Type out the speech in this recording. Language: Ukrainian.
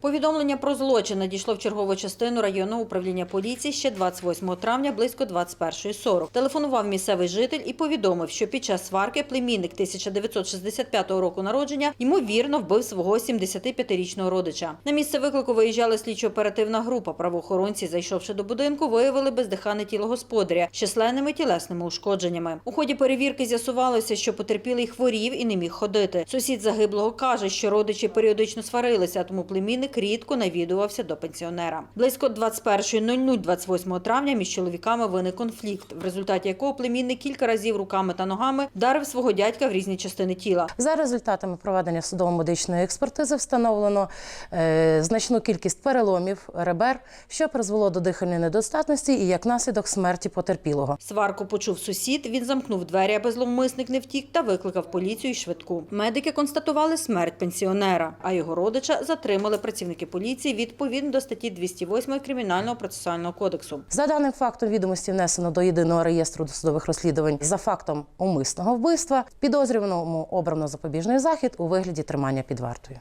Повідомлення про злочин надійшло в чергову частину районного управління поліції ще 28 травня близько 21.40. Телефонував місцевий житель і повідомив, що під час сварки племінник 1965 року народження ймовірно вбив свого 75-річного родича. На місце виклику виїжджала слідчо-оперативна група. Правоохоронці, зайшовши до будинку, виявили бездихане тіло господаря з численними тілесними ушкодженнями. У ході перевірки з'ясувалося, що потерпілий хворів і не міг ходити. Сусід загиблого каже, що родичі періодично сварилися, тому племінник рідко навідувався до пенсіонера. Близько 21.00 28 травня між чоловіками виник конфлікт, в результаті якого племінник кілька разів руками та ногами вдарив свого дядька в різні частини тіла. За результатами проведення судово-медичної експертизи встановлено е, значну кількість переломів ребер, що призвело до дихальної недостатності і як наслідок смерті потерпілого. Сварку почув сусід. Він замкнув двері, аби зловмисник не втік, та викликав поліцію і швидку. Медики констатували смерть пенсіонера, а його родича затримали працівники поліції відповідно до статті 208 кримінального процесуального кодексу. За даним фактом відомості внесено до єдиного реєстру досудових розслідувань за фактом умисного вбивства. Підозрюваному обрано запобіжний захід у вигляді тримання під вартою.